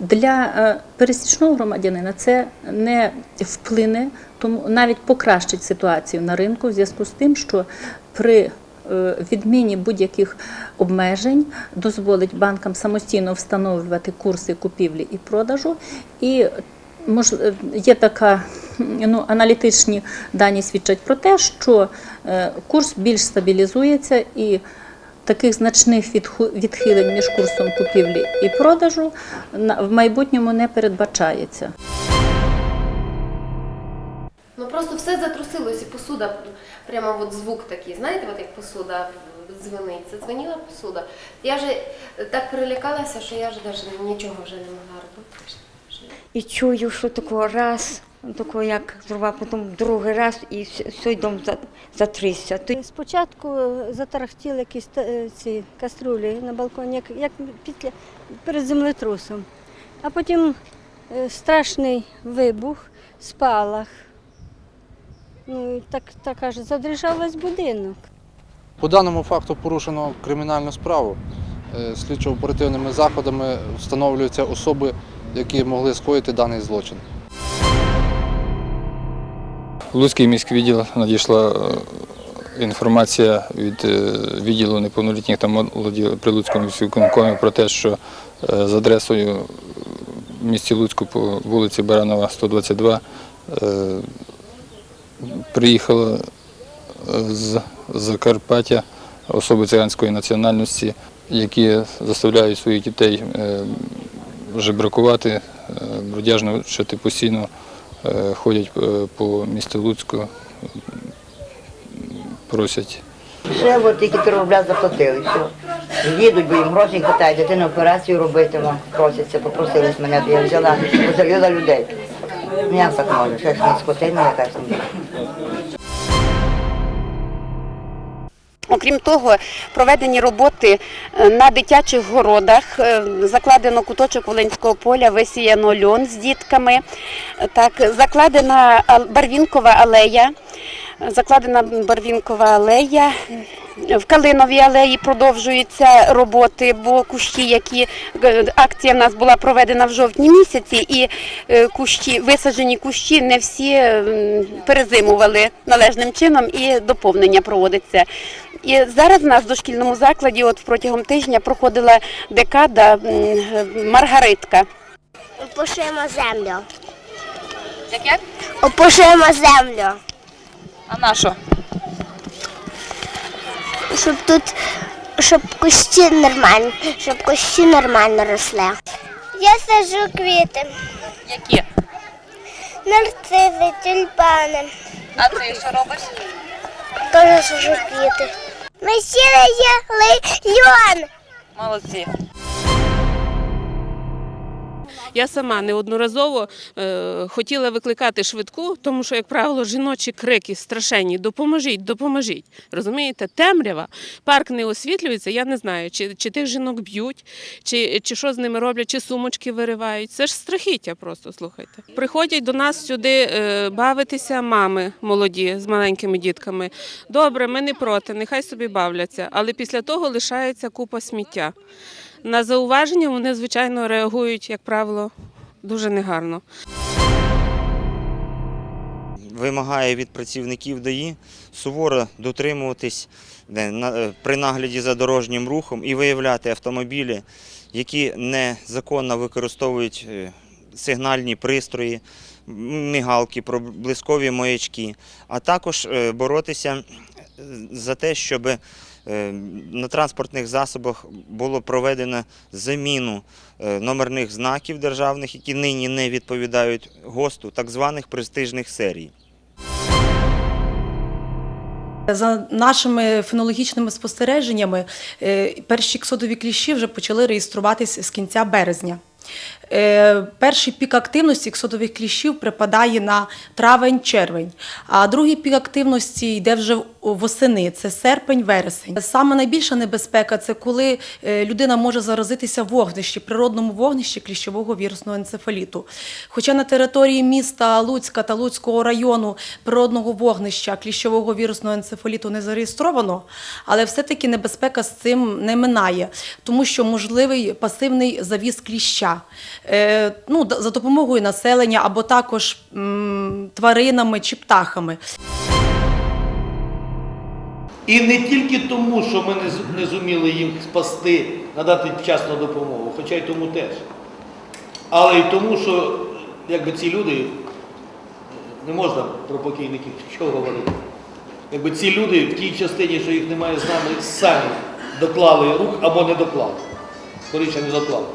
Для е, пересічного громадянина це не вплине, тому навіть покращить ситуацію на ринку в зв'язку з тим, що при е, відміні будь-яких обмежень дозволить банкам самостійно встановлювати курси купівлі і продажу. І мож, е, є така ну, аналітичні дані свідчать про те, що курс більш стабілізується і таких значних відхилень між курсом купівлі і продажу в майбутньому не передбачається. Ну просто все затрусилось, і посуда, прямо от звук такий, знаєте, от як посуда дзвонить, задзвоніла посуда. Я вже так перелякалася, що я вже навіть нічого вже не могла робити. І чую, що такого раз, такого як зробив, потім другий раз, і все дом за- затрісся. Спочатку е, затарахтіли якісь е, ці каструлі на балконі, як, як після перед землетрусом. А потім е, страшний вибух, спалах. Ну і так, так аж задрижав весь будинок. По даному факту порушено кримінальну справу. Слідчо-оперативними заходами встановлюються особи, які могли скоїти даний злочин. Луцький міський відділ надійшла е, інформація від е, відділу неповнолітніх та молоді при Луцькому міськвиконкомі про те, що е, за адресою в місті Луцьку по вулиці Баранова, 122 е, приїхала з Закарпаття особи циганської національності, які заставляють своїх дітей жебракувати, бродяжничати постійно ходять е, по місту Луцьку, просять Ще от тільки три рубля заплатили, все. Їдуть, бо їм грошей хватає, дитину операцію робити, просяться, попросились мене, я взяла, позалила людей. Ну як так може, ще ж не скотина якась. Окрім того, проведені роботи е, на дитячих городах, е, закладено куточок Волинського поля, висіяно льон з дітками, так, закладена барвінкова алея, закладена барвінкова алея. В Калиновій алеї продовжуються роботи, бо кущі, які е, акція в нас була проведена в жовтні місяці, і кущі, висаджені кущі не всі перезимували належним чином і доповнення проводиться. І зараз в нас в дошкільному закладі, от протягом тижня, проходила декада е, Маргаритка. Опушуємо землю. Як як? Опушуємо землю. А на що? Щоб тут, щоб кущі нормально, щоб кущі нормально росли. Я саджу квіти. Які? Нарцизи, тюльпани. А ти що робиш? Теж саджу квіти. Ми сіли є льон. Молодці. Я сама неодноразово е, хотіла викликати швидку, тому що, як правило, жіночі крики страшенні допоможіть, допоможіть. Розумієте, темрява, парк не освітлюється. Я не знаю, чи, чи тих жінок б'ють, чи, чи що з ними роблять, чи сумочки виривають. Це ж страхіття просто слухайте. Приходять до нас сюди е, бавитися мами молоді з маленькими дітками. Добре, ми не проти, нехай собі бавляться, але після того лишається купа сміття. На зауваження вони, звичайно, реагують, як правило, дуже негарно. вимагає від працівників ДАІ суворо дотримуватись е, е, при нагляді за дорожнім рухом і виявляти автомобілі, які незаконно використовують е, сигнальні пристрої, мігалки, проблискові маячки, а також боротися за те, щоб на транспортних засобах було проведено заміну е, номерних знаків державних, які нині не відповідають ГОСТу, так званих престижних серій. За нашими фенологічними спостереженнями, е, перші ксодові кліщі вже почали реєструватись з кінця березня. Е, Перший пік активності ксодових кліщів припадає на травень-червень, а другий пік активності йде вже восени, це серпень-вересень. Саме найбільша небезпека це коли е, людина може заразитися вогнищі, природному вогнищі кліщового вірусного енцефаліту. Хоча на території міста Луцька та Луцького району природного вогнища кліщового вірусного енцефаліту не зареєстровано, але все-таки небезпека з цим не минає, тому що можливий пасивний завіз кліща. Е, ну, за допомогою населення або також м, тваринами чи птахами. І не тільки тому, що ми не, не зуміли їм спасти, надати вчасну допомогу, хоча й тому теж. Але й тому, що якби ці люди, не можна про покійників що говорити. Якби ці люди в тій частині, що їх немає з нами, самі доклали рук або не доклали. Скоріше не доклали.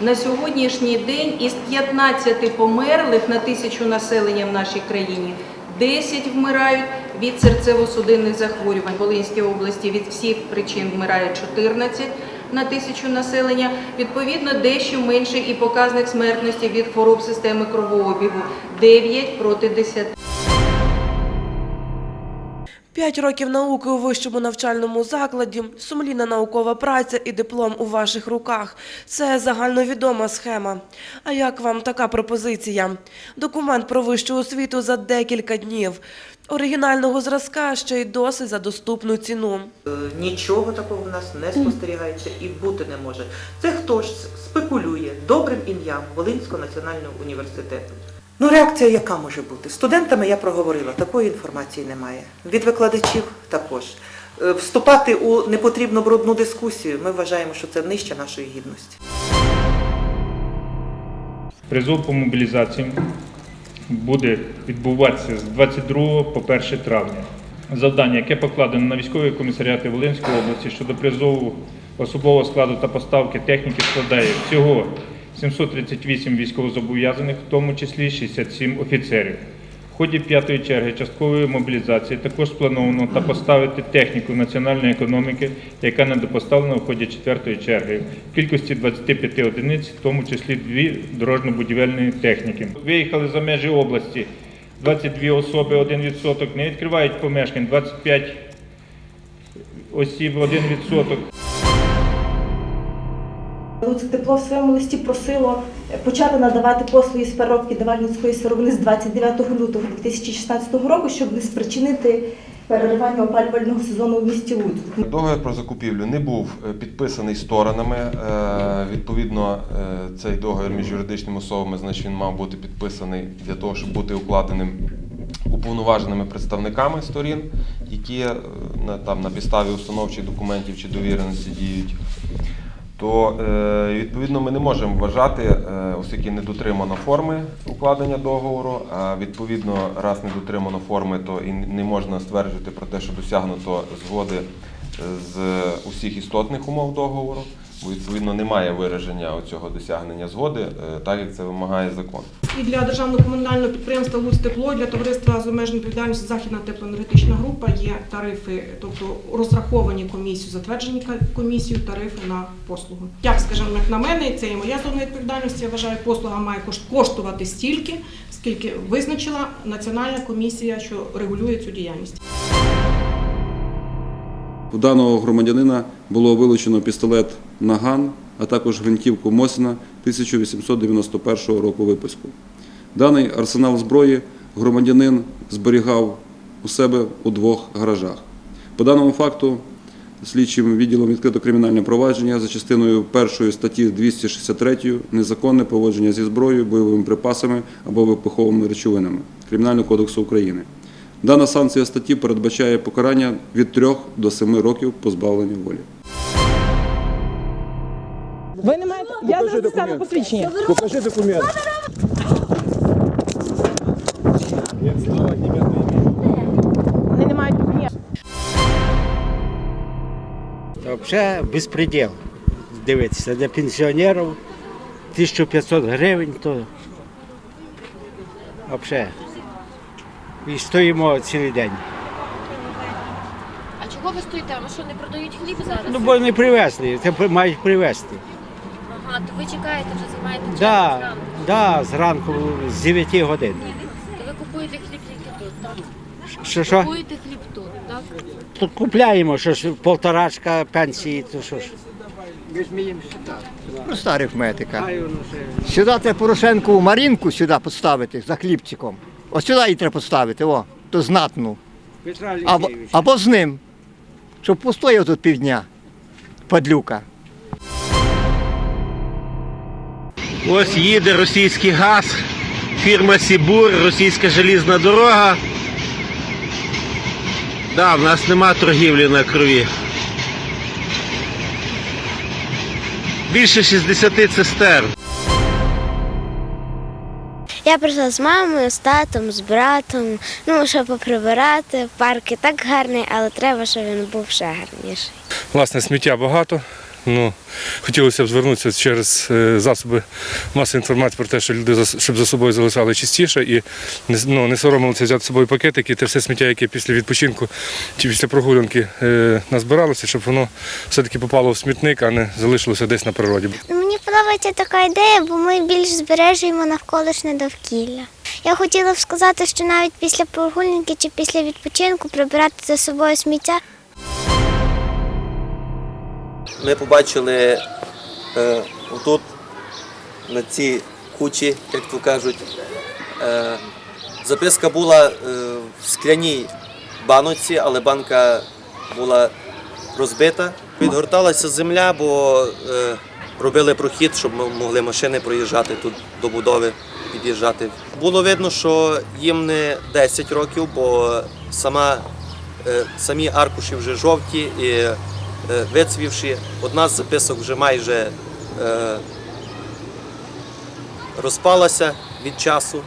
На сьогоднішній день із 15 померлих на тисячу населення в нашій країні 10 вмирають від серцево-судинних захворювань. В Волинській області від всіх причин вмирає 14 на тисячу населення. Відповідно, дещо менше і показник смертності від хвороб системи кровообігу 9 проти 10. П'ять років науки у вищому навчальному закладі, сумлінна наукова праця і диплом у ваших руках. Це загальновідома схема. А як вам така пропозиція? Документ про вищу освіту за декілька днів. Оригінального зразка ще й досить за доступну ціну. Е, Нічого такого в нас не спостерігається і бути не може. Це хтось спекулює добрим ім'ям Волинського національного університету. Ну, реакція яка може бути? Студентами я проговорила, такої інформації немає. Від викладачів також. Е, Вступати у непотрібну брудну дискусію ми вважаємо, що це нижче нашої гідності. Призов по мобілізації буде відбуватися з 22 по 1 травня. Завдання, яке покладено на військові комісаріати Волинської області щодо призову особового складу та поставки техніки складає всього 738 військовозобов'язаних, в тому числі 67 офіцерів. В ході п'ятої черги часткової мобілізації також сплановано та поставити техніку національної економіки, яка недопоставлена в ході четвертої черги, в кількості 25 одиниць, в тому числі дві дорожньо-будівельної техніки. Виїхали за межі області 22 особи, 1%, не відкривають помешкань, 25 осіб, 1%. Тепло в своєму листі просило почати надавати послуги з переробки давальницької сировини з 29 лютого 2016 року, щоб не спричинити переривання опалювального сезону в місті Луцьк. Договір про закупівлю не був е, підписаний сторонами. Е, Відповідно, е, цей договір між юридичними особами, значить, він мав бути підписаний для того, щоб бути укладеним уповноваженими представниками сторін, які е, на, там, на підставі установчих документів чи довіреності діють. То е, відповідно ми не можемо вважати, е, оскільки не дотримано форми укладення договору. А відповідно, раз не дотримано форми, то і не можна стверджувати про те, що досягнуто згоди е, з усіх істотних умов договору, відповідно немає вираження цього досягнення згоди, е, так як це вимагає закон. І для державного комунального підприємства «Луцтепло», для товариства з обмеженою відповідальністю Західна теплоенергетична група є тарифи, тобто розраховані комісію, затверджені комісію тарифи на послугу. Як, скажімо, як на мене, це і моя зона відповідальності. Я вважаю, послуга має кошт- коштувати стільки, скільки визначила національна комісія, що регулює цю діяльність. У даного громадянина було вилучено пістолет Наган, а також гвинтівку Мосіна 1891 року випуску. Даний арсенал зброї громадянин зберігав у себе у двох гаражах. По даному факту слідчим відділом відкрито кримінальне провадження за частиною першої статті 263 незаконне поводження зі зброєю, бойовими припасами або вибуховими речовинами Кримінального кодексу України. Дана санкція статті передбачає покарання від 3 до 7 років позбавлення волі. Ви не маєте. Я зараз дістану посвідчення. Покажи документ. Вони не мають документів. Взагалі безпреділ. Дивитися, для пенсіонерів 1500 гривень, то взагалі. І стоїмо цілий день. А чого ви стоїте? Ви що, не продають хліб зараз? Ну, бо не привезли, це мають привезти. Ага, то ви чекаєте, вже займаєте час Да, зранку. да, зранку з 9 годин. То ви купуєте хліб тільки тут, так? Що, що? Купуєте хліб тут, так? Тут купляємо, що ж полторашка пенсії, то що ж. Проста арифметика. Сюди треба Порошенкову Марінку сюди поставити за хлібчиком. Ось сюди її треба поставити, о, то знатну. Петра Або, або з ним. Щоб постояв тут півдня. Падлюка. Ось їде російський газ, фірма Сібур, російська желізна дорога. Да, в нас нема торгівлі на крові. Більше 60 цистерн. Я прийшла з мамою, з татом, з братом, ну, щоб поприбирати. Парк і так гарний, але треба, щоб він був ще гарніший. Власне, сміття багато. Ну, хотілося б звернутися через е, засоби масової інформації про те, що люди щоб за собою залишали чистіше і ну, не соромилися взяти з собою пакетики, те все сміття, яке після відпочинку чи після прогулянки е, назбиралося, щоб воно все-таки попало в смітник, а не залишилося десь на природі. Мені подобається така ідея, бо ми більш збережуємо навколишнє довкілля. Я хотіла б сказати, що навіть після прогулянки чи після відпочинку прибирати за собою сміття Ми побачили е, отут, на цій кучі, як то кажуть, е, записка була е, в скляній баночці, але банка була розбита. Відгорталася земля, бо е, робили прохід, щоб ми могли машини проїжджати тут до будови, під'їжджати. Було видно, що їм не 10 років, бо сама, е, самі аркуші вже жовті і вицвівши. Одна з записок вже майже е, розпалася від часу.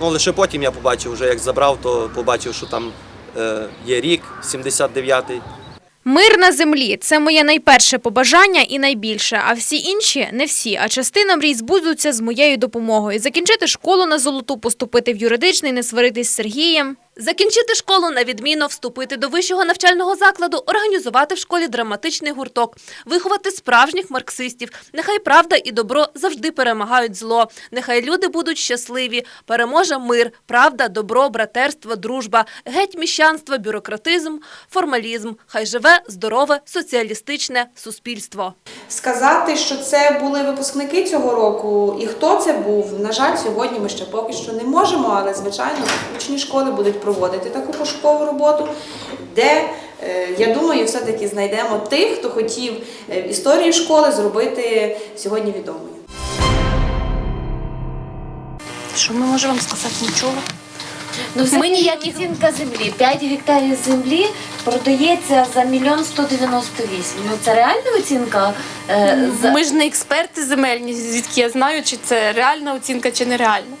Ну, лише потім я побачив, вже як забрав, то побачив, що там е, є рік 79-й. Мир на землі це моє найперше побажання і найбільше. А всі інші не всі. А частина мрій збудуться з моєю допомогою. Закінчити школу на золоту, поступити в юридичний, не сваритись з Сергієм. Закінчити школу на відміну, вступити до вищого навчального закладу, організувати в школі драматичний гурток, виховати справжніх марксистів. Нехай правда і добро завжди перемагають зло. Нехай люди будуть щасливі. Переможе мир, правда, добро, братерство, дружба, геть міщанство, бюрократизм, формалізм. Хай живе здорове соціалістичне суспільство. Сказати, що це були випускники цього року і хто це був, на жаль, сьогодні ми ще поки що не можемо, але звичайно учні школи будуть проводити таку пошукову роботу, де е, я думаю, все-таки знайдемо тих, хто хотів е, історію школи зробити сьогодні відомою. Що ми можемо вам сказати нічого? Ну, Ми ніяких- оцінка землі. 5 гектарів землі продається за мільйон 198. Ну це реальна оцінка? Е, за... Ми ж не експерти земельні, звідки я знаю, чи це реальна оцінка, чи нереальна.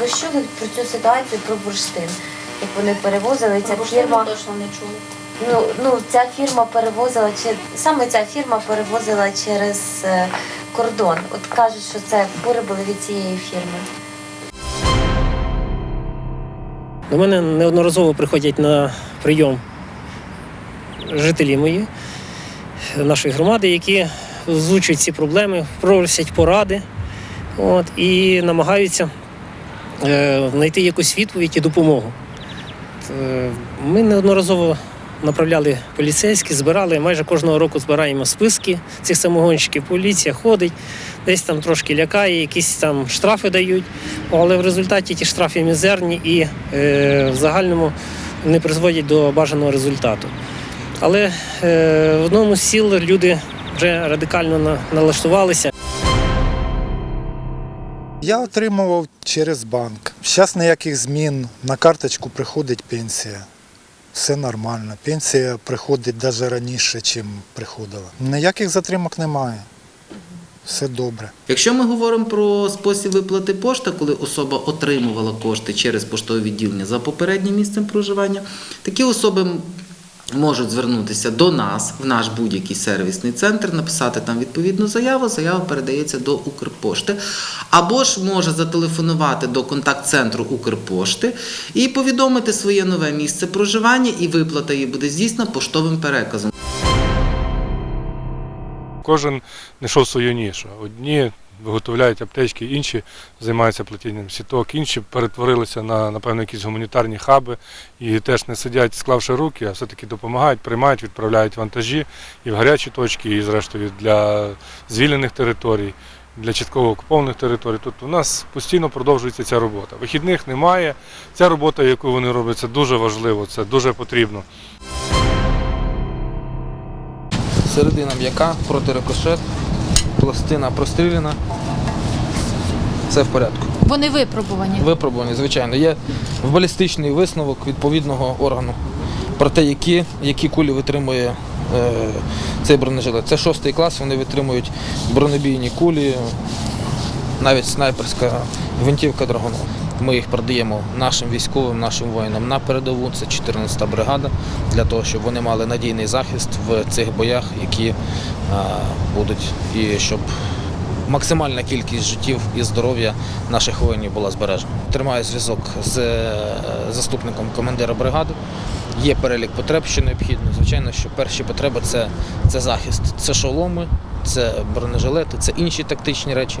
Ви що ви про цю ситуацію про бурштин? Як вони перевозили, ця фірма точно не чули. Ну, ну ця фірма перевозила чи саме ця фірма перевозила через е, кордон. От кажуть, що це фури були від цієї фірми. До мене неодноразово приходять на прийом жителі мої нашої громади, які озвучують ці проблеми, просять поради от, і намагаються е, знайти якусь відповідь і допомогу. Е, Ми неодноразово направляли поліцейські, збирали, майже кожного року збираємо списки цих самогонщиків. Поліція ходить, десь там трошки лякає, якісь там штрафи дають, але в результаті ті штрафи мізерні і е, в загальному не призводять до бажаного результату. Але е, в одному з сіл люди вже радикально на- налаштувалися. Я отримував через банк. Зараз ніяких змін. На карточку приходить пенсія. Все нормально. Пенсія приходить навіть раніше, ніж приходила. Ніяких затримок немає. Все добре. Якщо ми говоримо про спосіб виплати пошта, коли особа отримувала кошти через поштове відділення за попереднім місцем проживання, такі особи можуть звернутися до нас в наш будь-який сервісний центр, написати там відповідну заяву. Заява передається до Укрпошти, або ж може зателефонувати до контакт-центру Укрпошти і повідомити своє нове місце проживання, і виплата її буде здійснена поштовим переказом. Кожен знайшов свою нішу. Одні виготовляють аптечки, інші займаються плетінням сіток, інші перетворилися на, напевно, якісь гуманітарні хаби і теж не сидять, склавши руки, а все-таки допомагають, приймають, відправляють вантажі і в гарячі точки, і зрештою для звільнених територій, для частково окупованих територій. Тут у нас постійно продовжується ця робота. Вихідних немає. Ця робота, яку вони роблять, це дуже важливо, це дуже потрібно. середина м'яка, проти рикошет. Пластина простріляна. Все в порядку. Вони випробувані. Випробувані, звичайно. Є балістичний висновок відповідного органу про те, які, які кулі витримує е, цей бронежилет. Це шостий клас, вони витримують бронебійні кулі, навіть снайперська гвинтівка Драгунов. Ми їх передаємо нашим військовим, нашим воїнам на передову. Це 14-та бригада, для того, щоб вони мали надійний захист в цих боях, які е, будуть, і щоб максимальна кількість життів і здоров'я наших воїнів була збережена. Тримаю зв'язок з е, заступником командира бригади. Є перелік потреб, що необхідно. Звичайно, що перші потреби це захист, це шоломи, це бронежилети, це інші тактичні речі.